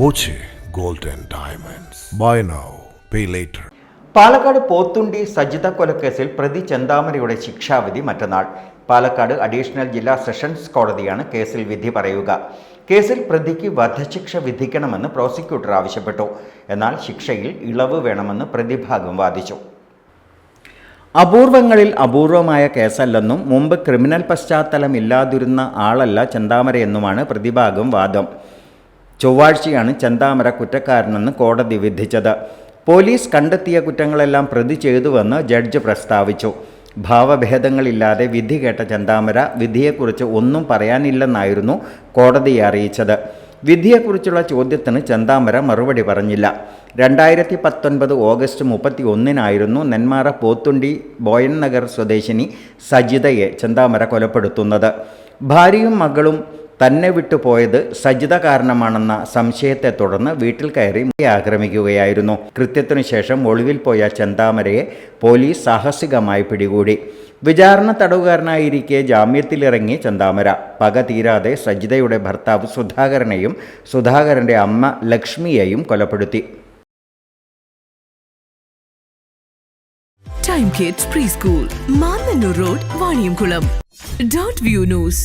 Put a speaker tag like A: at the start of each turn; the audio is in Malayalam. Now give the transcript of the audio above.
A: Boche gold and diamonds. Buy now pay later
B: Palakkad Pothundi Sajitha കൊലക്കേസിൽ പ്രതി ചെന്താമരയുടെ ശിക്ഷാവിധി മറ്റന്നാൾ. പാലക്കാട് അഡീഷണൽ ജില്ലാ സെഷൻസ് കോടതിയാണ് കേസിൽ വിധി പറയുക. കേസിൽ പ്രതിക്ക് വധശിക്ഷ വിധിക്കണമെന്ന് പ്രോസിക്യൂട്ടർ ആവശ്യപ്പെട്ടു. എന്നാൽ ശിക്ഷയിൽ ഇളവ് വേണമെന്ന് പ്രതിഭാഗം വാദിച്ചു. അപൂർവങ്ങളിൽ അപൂർവമായ കേസല്ലെന്നും മുമ്പ് ക്രിമിനൽ പശ്ചാത്തലം ഇല്ലാതിരുന്ന ആളല്ല ചെന്താമരയെന്നുമാണ് പ്രതിഭാഗം വാദം. ചൊവ്വാഴ്ചയാണ് ചന്താമര കുറ്റക്കാരനെന്ന് കോടതി വിധിച്ചത്. പോലീസ് കണ്ടെത്തിയ കുറ്റങ്ങളെല്ലാം പ്രതി ചെയ്തുവെന്ന് ജഡ്ജ് പ്രസ്താവിച്ചു. ഭാവഭേദങ്ങളില്ലാതെ വിധി കേട്ട ചന്താമര വിധിയെക്കുറിച്ച് ഒന്നും പറയാനില്ലെന്നായിരുന്നു കോടതിയെ അറിയിച്ചത്. വിധിയെക്കുറിച്ചുള്ള ചോദ്യത്തിന് ചന്താമര മറുപടി പറഞ്ഞില്ല. രണ്ടായിരത്തി പത്തൊൻപത് ഓഗസ്റ്റ് മുപ്പത്തി ഒന്നിനായിരുന്നു നെന്മാറ പോത്തുണ്ടി ബോയൻ നഗർ സ്വദേശിനി സജിതയെ ചന്താമര കൊലപ്പെടുത്തുന്നത്. ഭാര്യയും മകളും തന്നെ വിട്ടുപോയത് സജിത കാരണമാണെന്ന സംശയത്തെ തുടർന്ന് വീട്ടിൽ കയറി ആക്രമിക്കുകയായിരുന്നു. കൃത്യത്തിനു ശേഷം ഒളിവിൽ പോയ ചന്താമരയെ പോലീസ് സാഹസികമായി പിടികൂടി. വിചാരണ തടവുകാരനായിരിക്കെ ജാമ്യത്തിലിറങ്ങി ചന്താമര. പക തീരാതെ സജിതയുടെ ഭർത്താവ് സുധാകരനെയും സുധാകരന്റെ അമ്മ ലക്ഷ്മിയെയും കൊലപ്പെടുത്തി.
C: Kids pre school Mannannur road Vaniyamkulam dot view news